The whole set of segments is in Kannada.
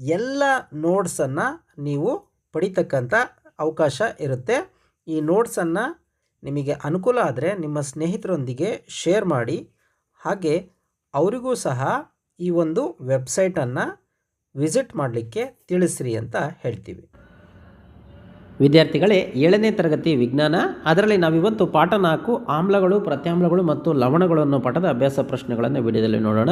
ಎಲ್ಲ ನೋಟ್ಸನ್ನು ನೀವು ಪಡಿತಕ್ಕಂಥ ಅವಕಾಶ ಇರುತ್ತೆ. ಈ ನೋಟ್ಸನ್ನು ನಿಮಗೆ ಅನುಕೂಲ ಆದರೆ ನಿಮ್ಮ ಸ್ನೇಹಿತರೊಂದಿಗೆ ಶೇರ್ ಮಾಡಿ. ಹಾಗೆ ಅವರಿಗೂ ಸಹ ಈ ಒಂದು ವೆಬ್ಸೈಟನ್ನು ವಿಸಿಟ್ ಮಾಡಲಿಕ್ಕೆ ತಿಳಿಸ್ರಿ ಅಂತ ಹೇಳ್ತೀವಿ. ವಿದ್ಯಾರ್ಥಿಗಳೇ, ಏಳನೇ ತರಗತಿ ವಿಜ್ಞಾನ, ಅದರಲ್ಲಿ ನಾವಿವತ್ತು ಪಾಠ ನಾಲ್ಕು ಆಮ್ಲಗಳು, ಪ್ರತ್ಯಾಮ್ಲಗಳು ಮತ್ತು ಲವಣಗಳನ್ನು ಪಠದ ಪಾಠದ ಅಭ್ಯಾಸ ಪ್ರಶ್ನೆಗಳನ್ನು ವಿಡಿಯೋದಲ್ಲಿ ನೋಡೋಣ.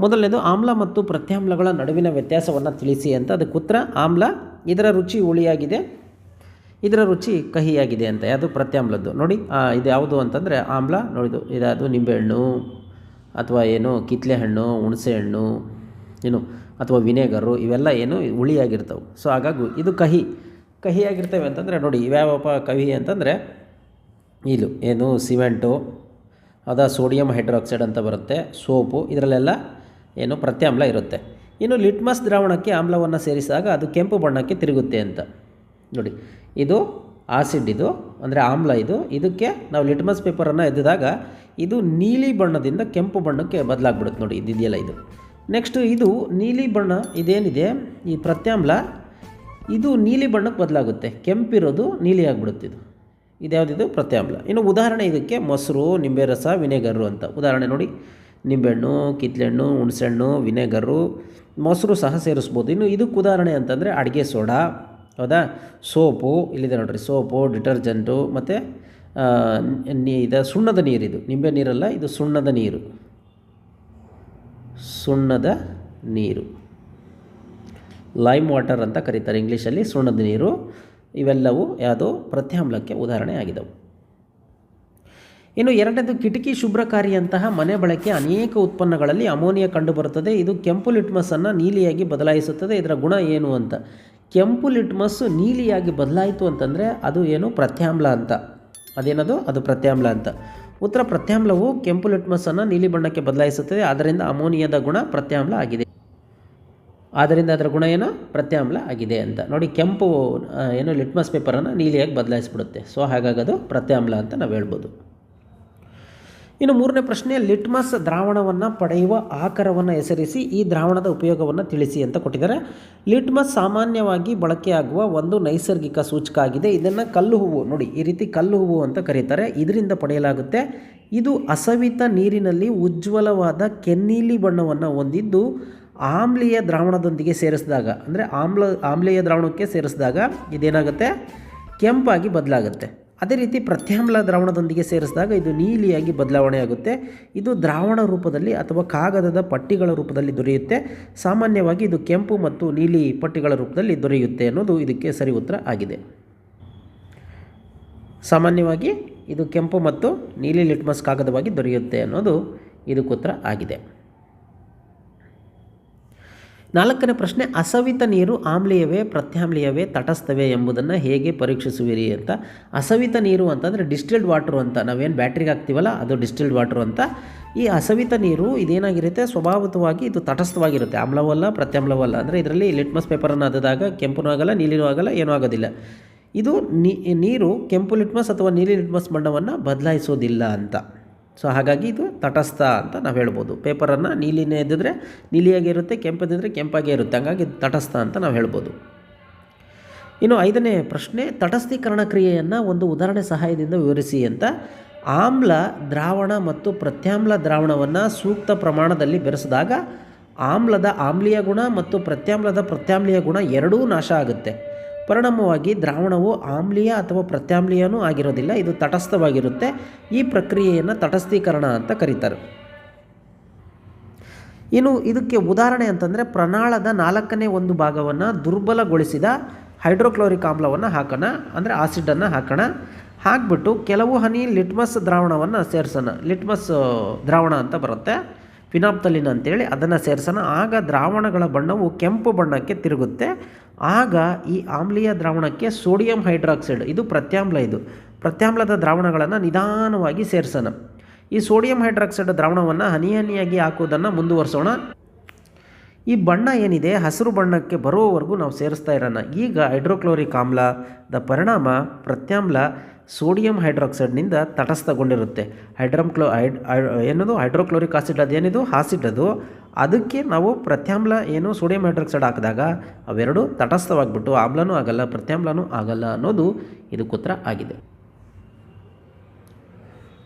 ಮೊದಲನೇದು ಆಮ್ಲ ಮತ್ತು ಪ್ರತ್ಯಾಮ್ಲಗಳ ನಡುವಿನ ವ್ಯತ್ಯಾಸವನ್ನು ತಿಳಿಸಿ ಅಂತ. ಅದಕ್ಕೆ ಉತ್ತರ, ಆಮ್ಲ. ಇದರ ರುಚಿ ಹುಳಿಯಾಗಿದೆ. ಇದರ ರುಚಿ ಕಹಿಯಾಗಿದೆ ಅಂತ. ಯಾವುದು? ಪ್ರತ್ಯಾಮ್ಲದ್ದು. ನೋಡಿ ಇದು ಯಾವುದು ಅಂತಂದರೆ ಆಮ್ಲ. ನೋಡಿದು ಇದಾದು ನಿಂಬೆಹಣ್ಣು ಅಥವಾ ಏನು ಕಿತ್ಲೆ ಹಣ್ಣು ಹುಣಸೆ ಹಣ್ಣು ಏನು, ಅಥವಾ ವಿನೆಗರು, ಇವೆಲ್ಲ ಏನು ಹುಳಿಯಾಗಿರ್ತವೆ. ಸೊ, ಹಾಗಾಗಿ ಇದು ಕಹಿ. ಕಹಿಯಾಗಿರ್ತವೆ ಅಂತಂದರೆ ನೋಡಿ, ಇವ್ಯಾವಪ್ಪ ಕಹಿ ಅಂತಂದರೆ ಇದು ಏನು, ಸಿಮೆಂಟು, ಅದ ಸೋಡಿಯಂ ಹೈಡ್ರಾಕ್ಸೈಡ್ ಅಂತ ಬರುತ್ತೆ, ಸೋಪು, ಇದರಲ್ಲೆಲ್ಲ ಏನು ಪ್ರತ್ಯಾಮ್ಲ ಇರುತ್ತೆ. ಇನ್ನು ಲಿಟ್ಮಸ್ ದ್ರಾವಣಕ್ಕೆ ಆಮ್ಲವನ್ನು ಸೇರಿಸಿದಾಗ ಅದು ಕೆಂಪು ಬಣ್ಣಕ್ಕೆ ತಿರುಗುತ್ತೆ ಅಂತ. ನೋಡಿ, ಇದು ಆಸಿಡ್ ಇದು, ಅಂದರೆ ಆಮ್ಲ ಇದು. ಇದಕ್ಕೆ ನಾವು ಲಿಟ್ಮಸ್ ಪೇಪರನ್ನು ಎದ್ದಿದಾಗ ಇದು ನೀಲಿ ಬಣ್ಣದಿಂದ ಕೆಂಪು ಬಣ್ಣಕ್ಕೆ ಬದಲಾಗ್ಬಿಡುತ್ತೆ ನೋಡಿ, ಇದಿದೆಯಲ್ಲ ಇದು. ನೆಕ್ಸ್ಟು ಇದು ನೀಲಿ ಬಣ್ಣ, ಇದೇನಿದೆ? ಈ ಪ್ರತ್ಯಾಮ್ಲ, ಇದು ನೀಲಿ ಬಣ್ಣಕ್ಕೆ ಬದಲಾಗುತ್ತೆ. ಕೆಂಪಿರೋದು ನೀಲಿ ಇದು. ಇದ್ಯಾವುದಿದು? ಪ್ರತ್ಯಾಮ್ಲ. ಇನ್ನು ಉದಾಹರಣೆ ಇದಕ್ಕೆ ಮೊಸರು, ನಿಂಬೆ ರಸ, ವಿನೆಗರು ಅಂತ. ಉದಾಹರಣೆ ನೋಡಿ. ನಿಂಬೆಹಣ್ಣು, ಕಿತ್ಲೆಹಣ್ಣು, ಹುಣಸೆಹಣ್ಣು, ವಿನೆಗರು, ಮೊಸರು ಸಹ ಸೇರಿಸ್ಬೋದು. ಇನ್ನು ಇದಕ್ಕೆ ಉದಾಹರಣೆ ಅಂತಂದರೆ ಅಡುಗೆ ಸೋಡಾ, ಹೌದಾ? ಸೋಪು, ಇಲ್ಲಿದೆ ನೋಡ್ರಿ, ಸೋಪು, ಡಿಟರ್ಜೆಂಟು, ಮತ್ತು ಇದು ಸುಣ್ಣದ ಇದು. ನಿಂಬೆ ನೀರಲ್ಲ, ಇದು ಸುಣ್ಣದ ನೀರು. ಸುಣ್ಣದ ನೀರು. ಲೈಮ್ ವಾಟರ್ ಅಂತ ಕರೀತಾರೆ ಇಂಗ್ಲೀಷಲ್ಲಿ, ಸುಣ್ಣದ ನೀರು. ಇವೆಲ್ಲವೂ ಯಾವುದೋ? ಪ್ರತ್ಯಾಮ್ಲಕ್ಕೆ ಉದಾಹರಣೆ ಆಗಿದವು ಇನ್ನು ಎರಡನೇದು ಕಿಟಕಿ ಶುಭ್ರಕಾರಿಯಂತಹ ಮನೆ ಬಳಕೆ ಅನೇಕ ಉತ್ಪನ್ನಗಳಲ್ಲಿ ಅಮೋನಿಯಾ ಕಂಡುಬರುತ್ತದೆ. ಇದು ಕೆಂಪು ಲಿಟ್ಮಸ್ಸನ್ನು ನೀಲಿಯಾಗಿ ಬದಲಾಯಿಸುತ್ತದೆ. ಇದರ ಗುಣ ಏನು ಅಂತ? ಕೆಂಪು ಲಿಟ್ಮಸ್ ನೀಲಿಯಾಗಿ ಬದಲಾಯಿತು ಅಂತಂದರೆ ಅದು ಏನು? ಪ್ರತ್ಯಾಮ್ಲ ಅಂತ. ಅದೇನದು? ಅದು ಪ್ರತ್ಯಾಮ್ಲ ಅಂತ. ಉತ್ತರ ಪ್ರತ್ಯಾಮ್ಲವು ಕೆಂಪು ಲಿಟ್ಮಸ್ಸನ್ನು ನೀಲಿ ಬಣ್ಣಕ್ಕೆ ಬದಲಾಯಿಸುತ್ತದೆ. ಆದ್ದರಿಂದ ಅಮೋನಿಯಾದ ಗುಣ ಪ್ರತ್ಯಾಮ್ಲ ಆಗಿದೆ. ಆದ್ದರಿಂದ ಅದರ ಗುಣ ಏನು? ಪ್ರತ್ಯಾಮ್ಲ ಆಗಿದೆ ಅಂತ. ನೋಡಿ, ಕೆಂಪು ಏನು ಲಿಟ್ಮಸ್ ಪೇಪರನ್ನು ನೀಲಿಯಾಗಿ ಬದಲಾಯಿಸ್ಬಿಡುತ್ತೆ. ಸೊ ಹಾಗಾಗಿ ಅದು ಪ್ರತ್ಯಾಮ್ಲ ಅಂತ ನಾವು ಹೇಳ್ಬೋದು. ಇನ್ನು ಮೂರನೇ ಪ್ರಶ್ನೆ, ಲಿಟ್ಮಸ್ ದ್ರಾವಣವನ್ನು ಪಡೆಯುವ ಆಕಾರವನ್ನು ಹೆಸರಿಸಿ ಈ ದ್ರಾವಣದ ಉಪಯೋಗವನ್ನು ತಿಳಿಸಿ ಅಂತ ಕೊಟ್ಟಿದ್ದಾರೆ. ಲಿಟ್ಮಸ್ ಸಾಮಾನ್ಯವಾಗಿ ಬಳಕೆಯಾಗುವ ಒಂದು ನೈಸರ್ಗಿಕ ಸೂಚಕ ಆಗಿದೆ. ಇದನ್ನು ಕಲ್ಲು ಹೂವು, ನೋಡಿ, ಈ ರೀತಿ ಕಲ್ಲು ಹೂವು ಅಂತ ಕರೀತಾರೆ. ಇದರಿಂದ ಪಡೆಯಲಾಗುತ್ತೆ, ಇದು ಅಸವಿತ ನೀರಿನಲ್ಲಿ ಉಜ್ವಲವಾದ ಕೆನ್ನೀಲಿ ಬಣ್ಣವನ್ನು ಹೊಂದಿದ್ದು ಆಮ್ಲೀಯ ದ್ರಾವಣದೊಂದಿಗೆ ಸೇರಿಸಿದಾಗ, ಅಂದರೆ ಆಮ್ಲ, ಆಮ್ಲೀಯ ದ್ರಾವಣಕ್ಕೆ ಸೇರಿಸಿದಾಗ ಇದೇನಾಗುತ್ತೆ? ಕೆಂಪಾಗಿ ಬದಲಾಗುತ್ತೆ. ಅದೇ ರೀತಿ ಪ್ರತ್ಯಾಮ್ಲ ದ್ರಾವಣದೊಂದಿಗೆ ಸೇರಿಸಿದಾಗ ಇದು ನೀಲಿಯಾಗಿ ಬದಲಾವಣೆ ಆಗುತ್ತೆ. ಇದು ದ್ರಾವಣ ರೂಪದಲ್ಲಿ ಅಥವಾ ಕಾಗದದ ಪಟ್ಟಿಗಳ ರೂಪದಲ್ಲಿ ದೊರೆಯುತ್ತೆ. ಸಾಮಾನ್ಯವಾಗಿ ಇದು ಕೆಂಪು ಮತ್ತು ನೀಲಿ ಪಟ್ಟಿಗಳ ರೂಪದಲ್ಲಿ ದೊರೆಯುತ್ತೆ ಅನ್ನೋದು ಇದಕ್ಕೆ ಸರಿ ಉತ್ತರ ಆಗಿದೆ. ಸಾಮಾನ್ಯವಾಗಿ ಇದು ಕೆಂಪು ಮತ್ತು ನೀಲಿ ಲಿಟ್ಮಸ್ ಕಾಗದವಾಗಿ ದೊರೆಯುತ್ತೆ ಅನ್ನೋದು ಇದಕ್ಕೆ ಉತ್ತರ ಆಗಿದೆ. ನಾಲ್ಕನೇ ಪ್ರಶ್ನೆ, ಅಸವಿತ ನೀರು ಆಮ್ಲೀಯವೇ, ಪ್ರತ್ಯಾಮ್ಲೀಯವೇ, ತಟಸ್ಥವೇ ಎಂಬುದನ್ನು ಹೇಗೆ ಪರೀಕ್ಷಿಸುವಿರಿ ಅಂತ. ಅಸವಿತ ನೀರು ಅಂತಂದರೆ ಡಿಸ್ಟಿಲ್ಡ್ ವಾಟ್ರು ಅಂತ. ನಾವೇನು ಬ್ಯಾಟ್ರಿಗೆ ಹಾಕ್ತೀವಲ್ಲ, ಅದು ಡಿಸ್ಟಿಲ್ಡ್ ವಾಟ್ರು ಅಂತ. ಈ ಅಸವಿತ ನೀರು ಇದೇನಾಗಿರುತ್ತೆ? ಸ್ವಭಾವತವಾಗಿ ಇದು ತಟಸ್ಥವಾಗಿರುತ್ತೆ. ಆಮ್ಲವಲ್ಲ, ಪ್ರತ್ಯಾಮ್ಲವಲ್ಲ. ಅಂದರೆ ಇದರಲ್ಲಿ ಲಿಟ್ಮಸ್ ಪೇಪರನ್ನು ಅದ್ದಾಗ ಕೆಂಪುನೂ ಆಗಲ್ಲ ನೀಲಿನೂ ಆಗಲ್ಲ, ಏನೂ ಆಗೋದಿಲ್ಲ. ಇದು ನೀರು ಕೆಂಪು ಲಿಟ್ಮಸ್ ಅಥವಾ ನೀಲಿ ಲಿಟ್ಮಸ್ ಬಣ್ಣವನ್ನು ಬದಲಾಯಿಸೋದಿಲ್ಲ ಅಂತ. ಸೊ ಹಾಗಾಗಿ ಇದು ತಟಸ್ಥ ಅಂತ ನಾವು ಹೇಳ್ಬೋದು. ಪೇಪರನ್ನು ನೀಲಿನೇ ಎದ್ದಿದ್ರೆ ನೀಲಿಯಾಗಿರುತ್ತೆ, ಕೆಂಪದಿದ್ರೆ ಕೆಂಪಾಗೇ ಇರುತ್ತೆ. ಹಂಗಾಗಿ ತಟಸ್ಥ ಅಂತ ನಾವು ಹೇಳ್ಬೋದು. ಇನ್ನು ಐದನೇ ಪ್ರಶ್ನೆ, ತಟಸ್ಥೀಕರಣ ಕ್ರಿಯೆಯನ್ನು ಒಂದು ಉದಾಹರಣೆ ಸಹಾಯದಿಂದ ವಿವರಿಸಿ ಅಂತ. ಆಮ್ಲ ದ್ರಾವಣ ಮತ್ತು ಪ್ರತ್ಯಾಮ್ಲ ದ್ರಾವಣವನ್ನು ಸೂಕ್ತ ಪ್ರಮಾಣದಲ್ಲಿ ಬೆರೆಸಿದಾಗ ಆಮ್ಲದ ಆಮ್ಲೀಯ ಗುಣ ಮತ್ತು ಪ್ರತ್ಯಾಮ್ಲದ ಪ್ರತ್ಯಾಮ್ಲೀಯ ಗುಣ ಎರಡೂ ನಾಶ ಆಗುತ್ತೆ. ಪರಿಣಾಮವಾಗಿ ದ್ರಾವಣವು ಆಮ್ಲೀಯ ಅಥವಾ ಪ್ರತ್ಯಾಮ್ಲೀಯನೂ ಆಗಿರೋದಿಲ್ಲ, ಇದು ತಟಸ್ಥವಾಗಿರುತ್ತೆ. ಈ ಪ್ರಕ್ರಿಯೆಯನ್ನು ತಟಸ್ಥೀಕರಣ ಅಂತ ಕರೀತಾರೆ. ಇನ್ನು ಇದಕ್ಕೆ ಉದಾಹರಣೆ ಅಂತಂದರೆ ಪ್ರಣಾಳದ ನಾಲ್ಕನೇ ಒಂದು ಭಾಗವನ್ನು ದುರ್ಬಲಗೊಳಿಸಿದ ಹೈಡ್ರೋಕ್ಲೋರಿಕ್ ಆಮ್ಲವನ್ನು ಹಾಕೋಣ, ಅಂದರೆ ಆಸಿಡನ್ನು ಹಾಕೋಣ. ಹಾಕ್ಬಿಟ್ಟು ಕೆಲವು ಹನಿ ಲಿಟ್ಮಸ್ ದ್ರಾವಣವನ್ನು ಸೇರಿಸೋಣ. ಲಿಟ್ಮಸ್ ದ್ರಾವಣ ಅಂತ ಬರುತ್ತೆ. ಫಿನಾಪ್ತಲಿನ್ ಅಂತೇಳಿ ಅದನ್ನು ಸೇರಿಸೋಣ. ಆಗ ದ್ರಾವಣಗಳ ಬಣ್ಣವು ಕೆಂಪು ಬಣ್ಣಕ್ಕೆ ತಿರುಗುತ್ತೆ. ಆಗ ಈ ಆಮ್ಲೀಯ ದ್ರಾವಣಕ್ಕೆ ಸೋಡಿಯಂ ಹೈಡ್ರಾಕ್ಸೈಡ್, ಇದು ಪ್ರತ್ಯಾಮ್ಲ ಇದು. ಪ್ರತ್ಯಾಮ್ಲದ ದ್ರಾವಣಗಳನ್ನು ನಿಧಾನವಾಗಿ ಸೇರಿಸೋಣ. ಈ ಸೋಡಿಯಂ ಹೈಡ್ರಾಕ್ಸೈಡ್ ದ್ರಾವಣವನ್ನು ಹನಿ ಹನಿಯಾಗಿ ಹಾಕುವುದನ್ನು ಮುಂದುವರಿಸೋಣ. ಈ ಬಣ್ಣ ಏನಿದೆ, ಹಸಿರು ಬಣ್ಣಕ್ಕೆ ಬರುವವರೆಗೂ ನಾವು ಸೇರಿಸ್ತಾ ಇರೋಣ. ಈಗ ಹೈಡ್ರೋಕ್ಲೋರಿಕ್ ಆಮ್ಲದ ಪರಿಣಾಮ ಪ್ರತ್ಯಾಮ್ಲ ಸೋಡಿಯಂ ಹೈಡ್ರಾಕ್ಸೈಡ್ನಿಂದ ತಟಸ್ಥಗೊಂಡಿರುತ್ತೆ. ಹೈಡ್ರಮ್ ಕ್ಲೋ ಹೈಡ್ ಏನದು? ಹೈಡ್ರೋಕ್ಲೋರಿಕ್ ಆಸಿಡ್ ಅದೇನಿದು? ಆಸಿಡ್ ಅದು. ಅದಕ್ಕೆ ನಾವು ಪ್ರತ್ಯಾಮ್ಲ ಏನು ಸೋಡಿಯಂ ಹೈಡ್ರಾಕ್ಸೈಡ್ ಹಾಕಿದಾಗ ಅವೆರಡು ತಟಸ್ಥವಾಗಿಬಿಟ್ಟು ಆಮ್ಲನೂ ಆಗಲ್ಲ, ಪ್ರತ್ಯಾಮ್ಲನೂ ಆಗಲ್ಲ ಅನ್ನೋದು ಇದಕ್ಕೆ ಉತ್ತರ ಆಗಿದೆ.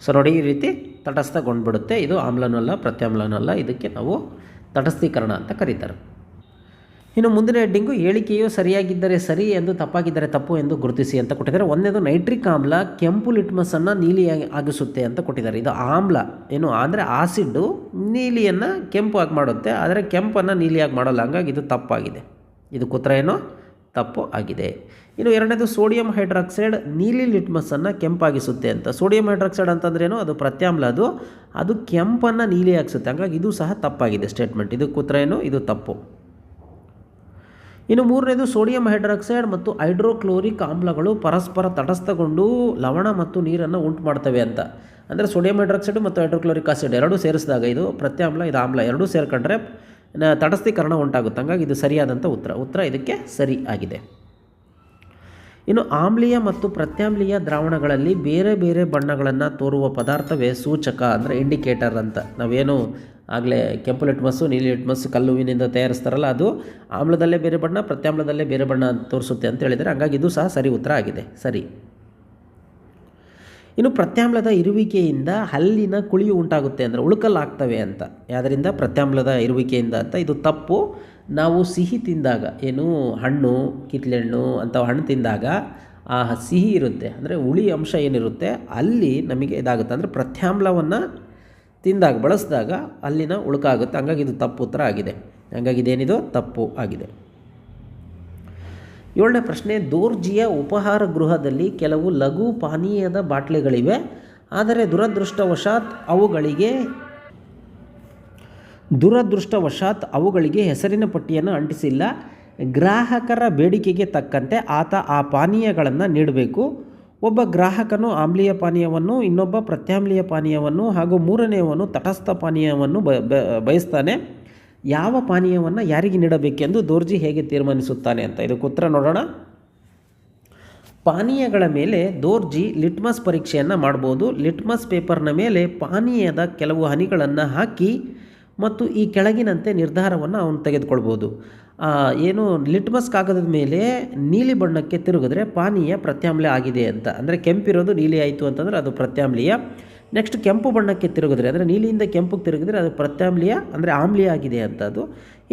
ಸೊ ನೋಡಿ ಈ ರೀತಿ ತಟಸ್ಥಗೊಂಡ್ಬಿಡುತ್ತೆ. ಇದು ಆಮ್ಲನೂ ಅಲ್ಲ, ಪ್ರತ್ಯಾಮ್ಲನೂ ಅಲ್ಲ. ಇದಕ್ಕೆ ನಾವು ತಟಸ್ಥೀಕರಣ ಅಂತ ಕರೀತಾರೆ. ಇನ್ನು ಮುಂದಿನ ಹೆಡ್ಡಿಂಗು ಹೇಳಿಕೆಯು ಸರಿಯಾಗಿದ್ದರೆ ಸರಿ ಎಂದು ತಪ್ಪಾಗಿದ್ದರೆ ತಪ್ಪು ಎಂದು ಗುರುತಿಸಿ ಅಂತ ಕೊಟ್ಟಿದ್ದಾರೆ. ಒಂದನೇದು ನೈಟ್ರಿಕ್ ಆಮ್ಲ ಕೆಂಪು ಲಿಟ್ಮಸನ್ನು ನೀಲಿ ಆಗಿಸುತ್ತೆ ಅಂತ ಕೊಟ್ಟಿದ್ದಾರೆ. ಇದು ಆಮ್ಲ, ಏನು ಅಂದರೆ ಆಸಿಡ್ಡು ನೀಲಿಯನ್ನು ಕೆಂಪು ಆಗಿ ಮಾಡುತ್ತೆ, ಆದರೆ ಕೆಂಪನ್ನು ನೀಲಿಯಾಗಿ ಮಾಡೋಲ್ಲ. ಹಂಗಾಗಿ ಇದು ತಪ್ಪಾಗಿದೆ. ಇದು ಕುತ್ರ ಏನು? ತಪ್ಪು ಆಗಿದೆ. ಇನ್ನು ಎರಡನೇದು, ಸೋಡಿಯಂ ಹೈಡ್ರಾಕ್ಸೈಡ್ ನೀಲಿ ಲಿಟ್ಮಸನ್ನು ಕೆಂಪಾಗಿಸುತ್ತೆ ಅಂತ. ಸೋಡಿಯಂ ಹೈಡ್ರಾಕ್ಸೈಡ್ ಅಂತಂದ್ರೇನು ಅದು ಪ್ರತ್ಯಾಮ್ಲ ಅದು. ಅದು ಕೆಂಪನ್ನು ನೀಲಿ ಆಗಿಸುತ್ತೆ. ಹಂಗಾಗಿ ಇದು ಸಹ ತಪ್ಪಾಗಿದೆ ಸ್ಟೇಟ್ಮೆಂಟ್. ಇದು ಕುತ್ರ ಏನು? ಇದು ತಪ್ಪು. ಇನ್ನು ಮೂರನೇದು ಸೋಡಿಯಂ ಹೈಡ್ರಾಕ್ಸೈಡ್ ಮತ್ತು ಹೈಡ್ರೋಕ್ಲೋರಿಕ್ ಆಮ್ಲಗಳು ಪರಸ್ಪರ ತಟಸ್ಥಗೊಂಡು ಲವಣ ಮತ್ತು ನೀರನ್ನು ಉಂಟು ಮಾಡ್ತವೆ ಅಂತ. ಅಂದರೆ ಸೋಡಿಯಂ ಹೈಡ್ರಾಕ್ಸೈಡ್ ಮತ್ತು ಹೈಡ್ರೋಕ್ಲೋರಿಕ್ ಆಸಿಡ್ ಎರಡೂ ಸೇರಿಸಿದಾಗ ಇದು ಪ್ರತ್ಯಾಮ್ಲ, ಇದು ಆಮ್ಲ ಎರಡೂ ಸೇರ್ಕೊಂಡ್ರೆ ತಟಸ್ಥೀಕರಣ ಉಂಟಾಗುತ್ತೆ. ಹಂಗಾಗಿ ಇದು ಸರಿಯಾದಂಥ ಉತ್ತರ. ಉತ್ತರ ಇದಕ್ಕೆ ಸರಿ ಆಗಿದೆ. ಇನ್ನು ಆಮ್ಲೀಯ ಮತ್ತು ಪ್ರತ್ಯಾಮ್ಲೀಯ ದ್ರಾವಣಗಳಲ್ಲಿ ಬೇರೆ ಬೇರೆ ಬಣ್ಣಗಳನ್ನು ತೋರುವ ಪದಾರ್ಥವೇ ಸೂಚಕ ಅಂದರೆ ಇಂಡಿಕೇಟರ್ ಅಂತ. ನಾವೇನು ಆಗಲೇ ಕೆಂಪು ಲಿಟ್ಮಸ್ಸು ನೀಲಿ ಲಿಟ್ಮಸ್ಸು ಕಲ್ಲುವಿನಿಂದ ತಯಾರಿಸ್ತಾರಲ್ಲ, ಅದು ಆಮ್ಲದಲ್ಲೇ ಬೇರೆ ಬಣ್ಣ, ಪ್ರತ್ಯಾಮ್ಲದಲ್ಲೇ ಬೇರೆ ಬಣ್ಣ ತೋರಿಸುತ್ತೆ ಅಂತ ಹೇಳಿದರೆ ಹಂಗಾಗಿ ಇದು ಸಹ ಸರಿ ಉತ್ತರ ಆಗಿದೆ. ಸರಿ. ಇನ್ನು ಪ್ರತ್ಯಾಮ್ಲದ ಇರುವಿಕೆಯಿಂದ ಹಲ್ಲಿನ ಕುಳಿಯು ಉಂಟಾಗುತ್ತೆ ಅಂದರೆ ಉಳುಕಲ್ಲಾಗ್ತವೆ ಅಂತ. ಯಾವುದರಿಂದ ಪ್ರತ್ಯಾಮ್ಲದ ಇರುವಿಕೆಯಿಂದ ಅಂತ. ಇದು ತಪ್ಪು. ನಾವು ಸಿಹಿ ತಿಂದಾಗ, ಏನು ಹಣ್ಣು, ಕಿತ್ಲೆಹಣ್ಣು ಅಂಥವು ಹಣ್ಣು ತಿಂದಾಗ ಆ ಸಿಹಿ ಇರುತ್ತೆ. ಅಂದರೆ ಹುಳಿ ಅಂಶ ಏನಿರುತ್ತೆ, ಅಲ್ಲಿ ನಮಗೆ ಇದಾಗುತ್ತೆ. ಅಂದರೆ ಪ್ರತ್ಯಾಮ್ಲವನ್ನು ತಿಂದಾಗ, ಬಳಸಿದಾಗ ಅಲ್ಲಿನ ಉಳುಕಾಗುತ್ತೆ. ಹಂಗಾಗಿ ಇದು ತಪ್ಪು ಉತ್ತರ ಆಗಿದೆ. ಹಂಗಾಗಿ ಇದೇನಿದು? ತಪ್ಪು ಆಗಿದೆ. ಏಳನೇ ಪ್ರಶ್ನೆ, ದೋರ್ಜಿಯ ಉಪಹಾರ ಗೃಹದಲ್ಲಿ ಕೆಲವು ಲಘು ಪಾನೀಯದ ಬಾಟ್ಲಿಗಳಿವೆ. ಆದರೆ ದುರದೃಷ್ಟವಶಾತ್ ಅವುಗಳಿಗೆ ದುರದೃಷ್ಟವಶಾತ್ ಅವುಗಳಿಗೆ ಹೆಸರಿನ ಪಟ್ಟಿಯನ್ನು ಅಂಟಿಸಿಲ್ಲ. ಗ್ರಾಹಕರ ಬೇಡಿಕೆಗೆ ತಕ್ಕಂತೆ ಆತ ಆ ಪಾನೀಯಗಳನ್ನು ನೀಡಬೇಕು. ಒಬ್ಬ ಗ್ರಾಹಕನು ಆಮ್ಲೀಯ ಪಾನೀಯವನ್ನು, ಇನ್ನೊಬ್ಬ ಪ್ರತ್ಯಾಮ್ಲೀಯ ಪಾನೀಯವನ್ನು ಹಾಗೂ ಮೂರನೆಯವನು ತಟಸ್ಥ ಪಾನೀಯವನ್ನು ಬಯಸ್ತಾನೆ. ಯಾವ ಪಾನೀಯವನ್ನು ಯಾರಿಗೆ ನೀಡಬೇಕೆಂದು ದೋರ್ಜಿ ಹೇಗೆ ತೀರ್ಮಾನಿಸುತ್ತಾನೆ ಅಂತ ಇದಕ್ಕೆ ಉತ್ತರ ನೋಡೋಣ. ಪಾನೀಯಗಳ ಮೇಲೆ ದೋರ್ಜಿ ಲಿಟ್ಮಸ್ ಪರೀಕ್ಷೆಯನ್ನು ಮಾಡ್ಬೋದು. ಲಿಟ್ಮಸ್ ಪೇಪರ್ನ ಮೇಲೆ ಪಾನೀಯದ ಕೆಲವು ಹನಿಗಳನ್ನು ಹಾಕಿ ಮತ್ತು ಈ ಕೆಳಗಿನಂತೆ ನಿರ್ಧಾರವನ್ನು ಅವನು ತೆಗೆದುಕೊಳ್ಬೋದು. ಏನು ಲಿಟ್ಮಸ್ ಕಾಗದದ ಮೇಲೆ ನೀಲಿ ಬಣ್ಣಕ್ಕೆ ತಿರುಗಿದ್ರೆ ಪಾನೀಯ ಪ್ರತ್ಯಾಮ್ಲೆ ಆಗಿದೆ ಅಂತ. ಅಂದರೆ ಕೆಂಪಿರೋದು ನೀಲಿ ಆಯಿತು ಅಂತಂದರೆ ಅದು ಪ್ರತ್ಯಾಮ್ಲೀಯ. ನೆಕ್ಸ್ಟ್ ಕೆಂಪು ಬಣ್ಣಕ್ಕೆ ತಿರುಗಿದ್ರೆ, ಅಂದರೆ ನೀಲಿಯಿಂದ ಕೆಂಪುಗೆ ತಿರುಗಿದ್ರೆ ಅದು ಪ್ರತ್ಯಾಮ್ಲೀಯ, ಅಂದರೆ ಆಮ್ಲೀಯ ಆಗಿದೆ ಅಂತ ಅದು.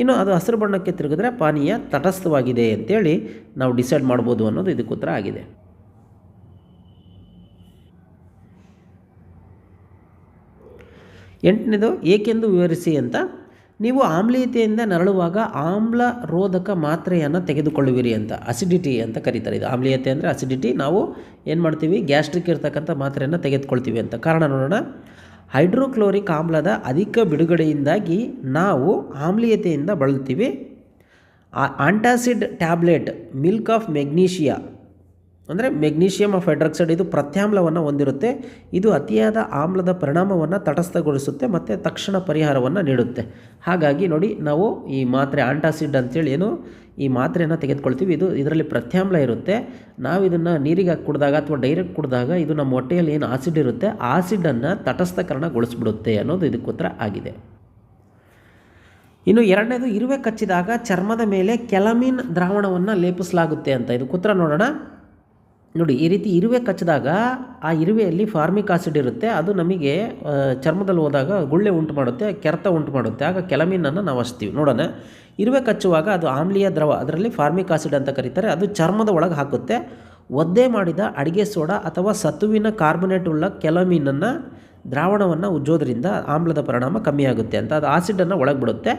ಇನ್ನು ಅದು ಹಸಿರು ಬಣ್ಣಕ್ಕೆ ತಿರುಗಿದ್ರೆ ಪಾನೀಯ ತಟಸ್ಥವಾಗಿದೆ ಅಂತೇಳಿ ನಾವು ಡಿಸೈಡ್ ಮಾಡ್ಬೋದು ಅನ್ನೋದು ಇದಕ್ಕೆ ಉತ್ತರ ಆಗಿದೆ. ಎಂಟನೇದು ಏಕೆಂದು ವಿವರಿಸಿ ಅಂತ, ನೀವು ಆಮ್ಲೀಯತೆಯಿಂದ ನರಳುವಾಗ ಆಮ್ಲ ರೋಧಕ ಮಾತ್ರೆಯನ್ನು ತೆಗೆದುಕೊಳ್ಳುವಿರಿ ಅಂತ ಅಸಿಡಿಟಿ ಅಂತ ಕರೀತಾರೆ ಇದು. ಆಮ್ಲೀಯತೆ ಅಂದರೆ ಅಸಿಡಿಟಿ ನಾವು ಏನು ಮಾಡ್ತೀವಿ? ಗ್ಯಾಸ್ಟ್ರಿಕ್ ಇರ್ತಕ್ಕಂಥ ಮಾತ್ರೆಯನ್ನು ತೆಗೆದುಕೊಳ್ತೀವಿ ಅಂತ. ಕಾರಣ ನೋಡೋಣ. ಹೈಡ್ರೋಕ್ಲೋರಿಕ್ ಆಮ್ಲದ ಅಧಿಕ ಬಿಡುಗಡೆಯಿಂದಾಗಿ ನಾವು ಆಮ್ಲೀಯತೆಯಿಂದ ಬಳಲ್ತೀವಿ antacid tablet, milk of magnesia ಅಂದರೆ ಮೆಗ್ನೀಷಿಯಮ್ ಆಫ್ ಹೈಡ್ರಾಕ್ಸೈಡ್ ಇದು ಪ್ರತ್ಯಾಮ್ಲವನ್ನು ಹೊಂದಿರುತ್ತೆ. ಇದು ಅತಿಯಾದ ಆಮ್ಲದ ಪರಿಣಾಮವನ್ನು ತಟಸ್ಥಗೊಳಿಸುತ್ತೆ ಮತ್ತು ತಕ್ಷಣ ಪರಿಹಾರವನ್ನು ನೀಡುತ್ತೆ. ಹಾಗಾಗಿ ನೋಡಿ ನಾವು ಈ ಮಾತ್ರೆ ಆಂಟಾಸಿಡ್ ಅಂತೇಳಿ ಏನು ಈ ಮಾತ್ರೆಯನ್ನು ತೆಗೆದುಕೊಳ್ತೀವಿ. ಇದು ಇದರಲ್ಲಿ ಪ್ರತ್ಯಾಮ್ಲ ಇರುತ್ತೆ. ನಾವು ಇದನ್ನು ನೀರಿಗೆ ಹಾಕಿ ಕುಡಿದಾಗ ಅಥವಾ ಡೈರೆಕ್ಟ್ ಕುಡಿದಾಗ ಇದು ನಮ್ಮ ಹೊಟ್ಟೆಯಲ್ಲಿ ಏನು ಆಸಿಡ್ ಇರುತ್ತೆ. ಆಸಿಡನ್ನು ತಟಸ್ಥಕರಣಗೊಳಿಸ್ಬಿಡುತ್ತೆ ಅನ್ನೋದು ಇದಕ್ಕೆ ಉತ್ತರ ಆಗಿದೆ. ಇನ್ನು ಎರಡನೇದು ಇರುವೆ ಕಚ್ಚಿದಾಗ ಚರ್ಮದ ಮೇಲೆ ಕೆಲಮಿನ್ ದ್ರಾವಣವನ್ನು ಲೇಪಿಸಲಾಗುತ್ತೆ ಅಂತ ಇದು ಉತ್ತರ ನೋಡೋಣ. ನೋಡಿ, ಈ ರೀತಿ ಇರುವೆ ಕಚ್ಚಿದಾಗ ಆ ಇರುವೆಯಲ್ಲಿ ಫಾರ್ಮಿಕ್ ಆಸಿಡ್ ಇರುತ್ತೆ. ಅದು ನಮಗೆ ಚರ್ಮದಲ್ಲಿ ಹೋದಾಗ ಗುಳ್ಳೆ ಉಂಟು ಮಾಡುತ್ತೆ, ಕೆರೆತ ಉಂಟು ಮಾಡುತ್ತೆ. ಆಗ ಕೆಲಮೀನನ್ನು ನಾವು ಹಚ್ತೀವಿ. ನೋಡೋಣ. ಇರುವೆ ಕಚ್ಚುವಾಗ ಅದು ಆಮ್ಲೀಯ ದ್ರವ, ಅದರಲ್ಲಿ ಫಾರ್ಮಿಕ್ ಆಸಿಡ್ ಅಂತ ಕರೀತಾರೆ. ಅದು ಚರ್ಮದ ಒಳಗೆ ಹಾಕುತ್ತೆ. ಒದ್ದೆ ಮಾಡಿದ ಅಡಿಗೆ ಸೋಡಾ ಅಥವಾ ಸತುವಿನ ಕಾರ್ಬೊನೇಟ್ ಉಳ್ಳ ಕೆಲಮೀನನ್ನು ದ್ರಾವಣವನ್ನು ಉಜ್ಜೋದ್ರಿಂದ ಆಮ್ಲದ ಪರಿಣಾಮ ಕಮ್ಮಿಯಾಗುತ್ತೆ ಅಂತ. ಅದು ಆಸಿಡನ್ನು ಒಳಗೆ ಬಿಡುತ್ತೆ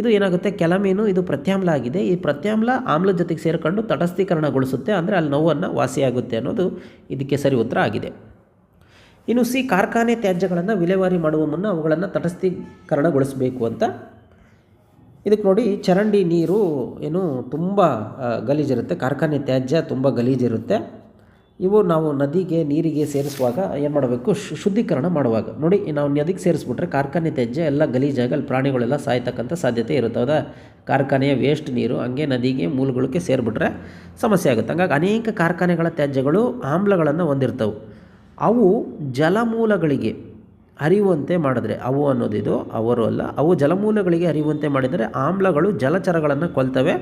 ಇದು ಏನಾಗುತ್ತೆ? ಕೆಲಮೀನು ಇದು ಪ್ರತ್ಯಾಮ್ಲ ಆಗಿದೆ. ಈ ಪ್ರತ್ಯಾಮ್ಲ ಆಮ್ಲದ ಜೊತೆಗೆ ಸೇರಿಕೊಂಡು ತಟಸ್ಥೀಕರಣಗೊಳಿಸುತ್ತೆ ಅಂದರೆ ಅಲ್ಲಿ ನೋವನ್ನು ವಾಸಿಯಾಗುತ್ತೆ ಅನ್ನೋದು ಇದಕ್ಕೆ ಸರಿ ಉತ್ತರ ಆಗಿದೆ. ಇನ್ನು ಸಿ, ಕಾರ್ಖಾನೆ ತ್ಯಾಜ್ಯಗಳನ್ನು ವಿಲೇವಾರಿ ಮಾಡುವ ಮುನ್ನ ಅವುಗಳನ್ನು ತಟಸ್ಥೀಕರಣಗೊಳಿಸಬೇಕು ಅಂತ. ಇದಕ್ಕೆ ನೋಡಿ, ಚರಂಡಿ ನೀರು ಏನು ತುಂಬ ಗಲೀಜಿರುತ್ತೆ. ಕಾರ್ಖಾನೆ ತ್ಯಾಜ್ಯ ತುಂಬ ಗಲೀಜಿರುತ್ತೆ. ಇವು ನಾವು ನದಿಗೆ, ನೀರಿಗೆ ಸೇರಿಸುವಾಗ ಏನು ಮಾಡಬೇಕು? ಶುದ್ಧೀಕರಣ ಮಾಡುವಾಗ. ನೋಡಿ ನಾವು ನದಿಗೆ ಸೇರಿಸ್ಬಿಟ್ರೆ ಕಾರ್ಖಾನೆ ತ್ಯಾಜ್ಯ ಎಲ್ಲ ಗಲೀಜಾಗಿ ಅಲ್ಲಿ ಪ್ರಾಣಿಗಳೆಲ್ಲ ಸಾಯ್ತಕ್ಕಂಥ ಸಾಧ್ಯತೆ ಇರುತ್ತೆ ಹೌದಾ ಕಾರ್ಖಾನೆಯ ವೇಸ್ಟ್ ನೀರು ಹಂಗೆ ನದಿಗೆ, ಮೂಲಗಳಿಗೆ ಸೇರಿಬಿಟ್ರೆ ಸಮಸ್ಯೆ ಆಗುತ್ತೆ. ಹಂಗಾಗಿ ಅನೇಕ ಕಾರ್ಖಾನೆಗಳ ತ್ಯಾಜ್ಯಗಳು ಆಮ್ಲಗಳನ್ನು ಹೊಂದಿರ್ತವೆ. ಅವು ಜಲಮೂಲಗಳಿಗೆ ಹರಿಯುವಂತೆ ಮಾಡಿದ್ರೆ ಅವು ಅನ್ನೋದಿದು, ಅವರು ಅಲ್ಲ, ಅವು ಜಲಮೂಲಗಳಿಗೆ ಹರಿಯುವಂತೆ ಮಾಡಿದರೆ ಆಮ್ಲಗಳು ಜಲಚರಗಳನ್ನು ಕೊಲ್ತವೆ.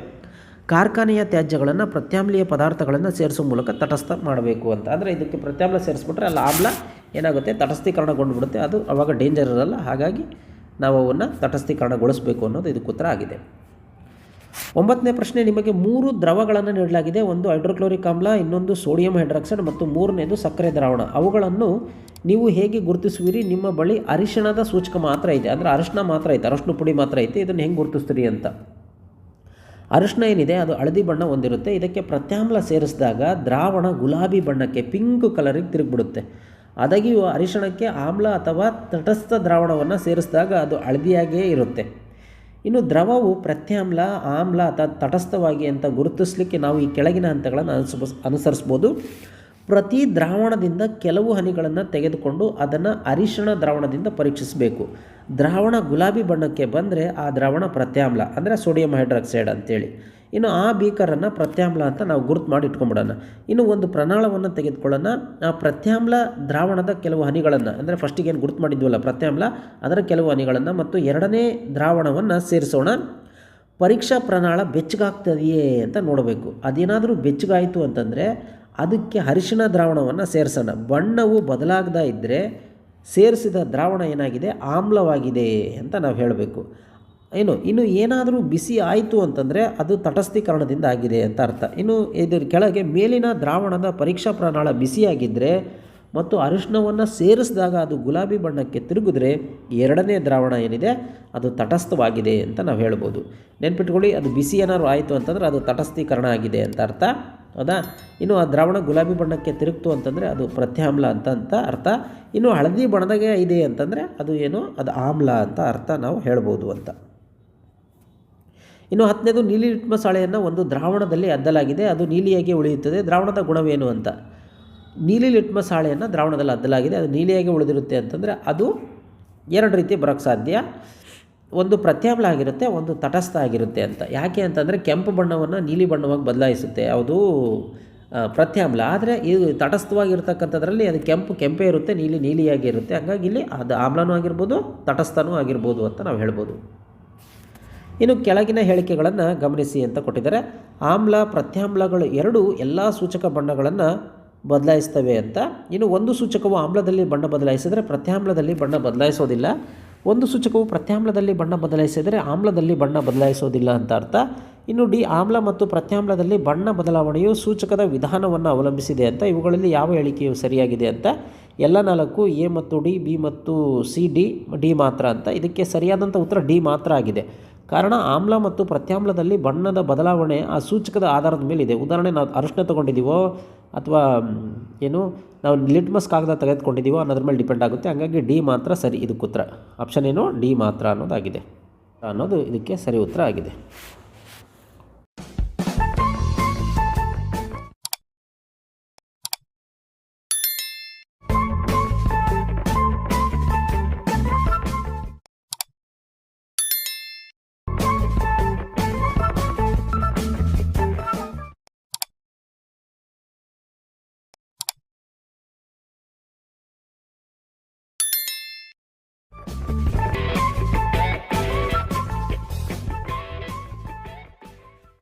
ಕಾರ್ಖಾನೆಯ ತ್ಯಾಜ್ಯಗಳನ್ನು ಪ್ರತ್ಯಾಮ್ಲೀಯ ಪದಾರ್ಥಗಳನ್ನು ಸೇರಿಸೋ ಮೂಲಕ ತಟಸ್ಥ ಮಾಡಬೇಕು ಅಂತ. ಅಂದರೆ ಇದಕ್ಕೆ ಪ್ರತ್ಯಾಮ್ಲ ಸೇರಿಸ್ಬಿಟ್ರೆ ಅಲ್ಲಿ, ಆಮ್ಲ ಏನಾಗುತ್ತೆ? ತಟಸ್ಥೀಕರಣಗೊಂಡ್ಬಿಡುತ್ತೆ. ಅದು ಅವಾಗ ಡೇಂಜರ್ ಇರಲ್ಲ. ಹಾಗಾಗಿ ನಾವು ಅವನ್ನು ತಟಸ್ಥೀಕರಣಗೊಳಿಸಬೇಕು ಅನ್ನೋದು ಇದಕ್ಕೆ ಉತ್ತರ ಆಗಿದೆ. ಒಂಬತ್ತನೇ ಪ್ರಶ್ನೆ, ನಿಮಗೆ ಮೂರು ದ್ರವಗಳನ್ನು ನೀಡಲಾಗಿದೆ. ಒಂದು ಹೈಡ್ರೋಕ್ಲೋರಿಕ್ ಆಮ್ಲ, ಇನ್ನೊಂದು ಸೋಡಿಯಂ ಹೈಡ್ರಾಕ್ಸೈಡ್ ಮತ್ತು ಮೂರನೇದು ಸಕ್ಕರೆ ದ್ರಾವಣ. ಅವುಗಳನ್ನು ನೀವು ಹೇಗೆ ಗುರುತಿಸುವಿರಿ? ನಿಮ್ಮ ಬಳಿ ಅರಿಶಿಣದ ಸೂಚಕ ಮಾತ್ರ ಇದೆ. ಅಂದರೆ ಅರಿಶಿಣ ಮಾತ್ರ ಐತೆ, ಅರಿಶಿಣ ಪುಡಿ ಮಾತ್ರ ಐತೆ. ಇದನ್ನು ಹೆಂಗೆ ಗುರುತಿಸ್ತೀರಿ ಅಂತ. ಅರಿಶಿಣ ಏನಿದೆ ಅದು ಹಳದಿ ಬಣ್ಣ ಹೊಂದಿರುತ್ತೆ. ಇದಕ್ಕೆ ಪ್ರತ್ಯಾಮ್ಲ ಸೇರಿಸಿದಾಗ ದ್ರಾವಣ ಗುಲಾಬಿ ಬಣ್ಣಕ್ಕೆ ಪಿಂಕ್ ಕಲರಿಗೆ ತಿರುಗಿಬಿಡುತ್ತೆ. ಅದಾಗಿ ಅರಿಶಿಣಕ್ಕೆ ಆಮ್ಲ ಅಥವಾ ತಟಸ್ಥ ದ್ರಾವಣವನ್ನು ಸೇರಿಸಿದಾಗ ಅದು ಹಳದಿಯಾಗಿಯೇ ಇರುತ್ತೆ. ಇನ್ನು ದ್ರವವು ಪ್ರತ್ಯಾಮ್ಲ, ಆಮ್ಲ ಅಥವಾ ತಟಸ್ಥವಾಗಿ ಅಂತ ಗುರುತಿಸಲಿಕ್ಕೆ ನಾವು ಈ ಕೆಳಗಿನ ಹಂತಗಳನ್ನು ಅನುಸರಿಸ್, ಅನುಸರಿಸ್ಬೋದು. ಪ್ರತಿ ದ್ರಾವಣದಿಂದ ಕೆಲವು ಹನಿಗಳನ್ನು ತೆಗೆದುಕೊಂಡು ಅದನ್ನು ಅರಿಶಿಣ ದ್ರಾವಣದಿಂದ ಪರೀಕ್ಷಿಸಬೇಕು. ದ್ರಾವಣ ಗುಲಾಬಿ ಬಣ್ಣಕ್ಕೆ ಬಂದರೆ ಆ ದ್ರಾವಣ ಪ್ರತ್ಯಾಮ್ಲ, ಅಂದರೆ ಸೋಡಿಯಂ ಹೈಡ್ರಾಕ್ಸೈಡ್ ಅಂತೇಳಿ. ಇನ್ನು ಆ ಬೀಕರನ್ನು ಪ್ರತ್ಯಾಮ್ಲ ಅಂತ ನಾವು ಗುರುತು ಮಾಡಿ ಇಟ್ಕೊಂಬಿಡೋಣ. ಇನ್ನು ಒಂದು ಪ್ರಣಾಳವನ್ನು ತೆಗೆದುಕೊಳ್ಳೋಣ. ಆ ಪ್ರತ್ಯಾಮ್ಲ ದ್ರಾವಣದ ಕೆಲವು ಹನಿಗಳನ್ನು, ಅಂದರೆ ಫಸ್ಟಿಗೆ ಏನು ಗುರುತು ಮಾಡಿದ್ವಲ್ಲ ಪ್ರತ್ಯಾಮ್ಲ, ಅದರ ಕೆಲವು ಹನಿಗಳನ್ನು ಮತ್ತು ಎರಡನೇ ದ್ರಾವಣವನ್ನು ಸೇರಿಸೋಣ. ಪರೀಕ್ಷಾ ಪ್ರಣಾಳ ಬೆಚ್ಚಗಾಗ್ತದೆಯೇ ಅಂತ ನೋಡಬೇಕು. ಅದೇನಾದರೂ ಬೆಚ್ಚಗಾಯಿತು ಅಂತಂದರೆ ಅದಕ್ಕೆ ಅರಿಶಿಣ ದ್ರಾವಣವನ್ನು ಸೇರಿಸೋಣ. ಬಣ್ಣವು ಬದಲಾಗದ ಇದ್ದರೆ ಸೇರಿಸಿದ ದ್ರಾವಣ ಏನಾಗಿದೆ? ಆಮ್ಲವಾಗಿದೆ ಅಂತ ನಾವು ಹೇಳಬೇಕು. ಏನು, ಇನ್ನು ಏನಾದರೂ ಬಿಸಿ ಆಯಿತು ಅಂತಂದರೆ ಅದು ತಟಸ್ಥೀಕರಣದಿಂದ ಆಗಿದೆ ಅಂತ ಅರ್ಥ. ಇನ್ನು ಇದರ ಕೆಳಗೆ ಮೇಲಿನ ದ್ರಾವಣದ ಪರೀಕ್ಷಾ ಪ್ರಣಾಳ ಬಿಸಿಯಾಗಿದ್ದರೆ ಮತ್ತು ಅರಿಶಿಣವನ್ನು ಸೇರಿಸಿದಾಗ ಅದು ಗುಲಾಬಿ ಬಣ್ಣಕ್ಕೆ ತಿರುಗಿದ್ರೆ ಎರಡನೇ ದ್ರಾವಣ ಏನಿದೆ? ಅದು ತಟಸ್ಥವಾಗಿದೆ ಅಂತ ನಾವು ಹೇಳ್ಬೋದು. ನೆನ್ಪಿಟ್ಕೊಳ್ಳಿ, ಅದು ಬಿಸಿ ಏನಾದ್ರು ಆಯಿತು ಅಂತಂದರೆ ಅದು ತಟಸ್ಥೀಕರಣ ಆಗಿದೆ ಅಂತ ಅರ್ಥ. ಹೌದಾ? ಇನ್ನು ಆ ದ್ರಾವಣ ಗುಲಾಬಿ ಬಣ್ಣಕ್ಕೆ ತಿರುಗ್ತು ಅಂತಂದರೆ ಅದು ಪ್ರತ್ಯಾಮ್ಲ ಅಂತ ಅಂತ ಅರ್ಥ. ಇನ್ನು ಹಳದಿ ಬಣ್ಣದಾಗೆ ಇದೆ ಅಂತಂದರೆ ಅದು ಏನು? ಅದು ಆಮ್ಲ ಅಂತ ಅರ್ಥ ನಾವು ಹೇಳ್ಬೋದು ಅಂತ. ಇನ್ನು ಹತ್ತನೇದು ನೀಲಿ ಲಿಟ್ಮಸ್ ಒಂದು ದ್ರಾವಣದಲ್ಲಿ ಅದ್ದಲಾಗಿದೆ. ಅದು ನೀಲಿಯಾಗಿ ಉಳಿಯುತ್ತದೆ. ದ್ರಾವಣದ ಗುಣವೇನು ಅಂತ? ನೀಲಿ ಲಿಟ್ಮಸ್ ಹಾಳೆಯನ್ನು ದ್ರಾವಣದಲ್ಲಿ ಅದ್ದಲಾಗಿದೆ. ಅದು ನೀಲಿಯಾಗಿ ಉಳಿದಿರುತ್ತೆ ಅಂತಂದರೆ ಅದು ಎರಡು ರೀತಿ ಬರೋಕ್ಕೆ ಸಾಧ್ಯ. ಒಂದು ಪ್ರತ್ಯಾಮ್ಲ ಆಗಿರುತ್ತೆ, ಒಂದು ತಟಸ್ಥ ಆಗಿರುತ್ತೆ ಅಂತ. ಯಾಕೆ ಅಂತಂದರೆ ಕೆಂಪು ಬಣ್ಣವನ್ನು ನೀಲಿ ಬಣ್ಣವಾಗಿ ಬದಲಾಯಿಸುತ್ತೆ. ಅದು ಪ್ರತ್ಯಾಮ್ಲ ಆದರೆ ಇದು ತಟಸ್ಥವಾಗಿರ್ತಕ್ಕಂಥದ್ರಲ್ಲಿ ಅದು ಕೆಂಪು, ಕೆಂಪೇ ಇರುತ್ತೆ, ನೀಲಿ, ನೀಲಿಯಾಗಿ ಇರುತ್ತೆ. ಹಾಗಾಗಿ ಇಲ್ಲಿ ಅದು ಆಮ್ಲನೂ ಆಗಿರ್ಬೋದು, ತಟಸ್ಥನೂ ಆಗಿರ್ಬೋದು ಅಂತ ನಾವು ಹೇಳ್ಬೋದು. ಇನ್ನು ಕೆಳಗಿನ ಹೇಳಿಕೆಗಳನ್ನು ಗಮನಿಸಿ ಅಂತ ಕೊಟ್ಟಿದ್ದಾರೆ. ಆಮ್ಲ, ಪ್ರತ್ಯಾಮ್ಲಗಳು ಎರಡೂ ಎಲ್ಲ ಸೂಚಕ ಬಣ್ಣಗಳನ್ನು ಬದಲಾಯಿಸ್ತವೆ ಅಂತ. ಇನ್ನು ಒಂದು ಸೂಚಕವು ಆಮ್ಲದಲ್ಲಿ ಬಣ್ಣ ಬದಲಾಯಿಸಿದರೆ ಪ್ರತ್ಯಾಮ್ಲದಲ್ಲಿ ಬಣ್ಣ ಬದಲಾಯಿಸೋದಿಲ್ಲ. ಒಂದು ಸೂಚಕವು ಪ್ರತ್ಯಾಮ್ಲದಲ್ಲಿ ಬಣ್ಣ ಬದಲಾಯಿಸಿದರೆ ಆಮ್ಲದಲ್ಲಿ ಬಣ್ಣ ಬದಲಾಯಿಸೋದಿಲ್ಲ ಅಂತ ಅರ್ಥ. ಇನ್ನು ಡಿ, ಆಮ್ಲ ಮತ್ತು ಪ್ರತ್ಯಾಮ್ಲದಲ್ಲಿ ಬಣ್ಣ ಬದಲಾವಣೆಯು ಸೂಚಕದ ವಿಧಾನವನ್ನು ಅವಲಂಬಿಸಿದೆ ಅಂತ ಇವುಗಳಲ್ಲಿ ಯಾವ ಹೇಳಿಕೆಯು ಸರಿಯಾಗಿದೆ ಅಂತ ಎಲ್ಲ ನಾಲ್ಕು ಎ ಮತ್ತು ಡಿ, ಬಿ ಮತ್ತು ಸಿ, ಡಿ ಡಿ ಮಾತ್ರ ಅಂತ. ಇದಕ್ಕೆ ಸರಿಯಾದಂಥ ಉತ್ತರ ಡಿ ಮಾತ್ರ ಆಗಿದೆ. ಕಾರಣ ಆಮ್ಲ ಮತ್ತು ಪ್ರತ್ಯಾಮ್ಲದಲ್ಲಿ ಬಣ್ಣದ ಬದಲಾವಣೆ ಆ ಸೂಚಕದ ಆಧಾರದ ಮೇಲೆ ಇದೆ ಉದಾಹರಣೆ ನಾವು ಅರಿಶಿನ ತೊಗೊಂಡಿದ್ದೀವೋ ಅಥವಾ ಏನು, ನಾವು ಲಿಟ್ಮಸ್ ಕಾಗದ ತೆಗೆದುಕೊಂಡಿದ್ದೀವೋ ಅನ್ನೋದ್ರ ಮೇಲೆ ಡಿಪೆಂಡ್ ಆಗುತ್ತೆ. ಹಾಗಾಗಿ ಡಿ ಮಾತ್ರ ಸರಿ ಇದಕ್ಕೆ ಉತ್ತರ. ಆಪ್ಷನ್ ಏನು? ಡಿ ಮಾತ್ರ ಅನ್ನೋದಾಗಿದೆ. ಅನ್ನೋದು ಇದಕ್ಕೆ ಸರಿ ಉತ್ತರ ಆಗಿದೆ.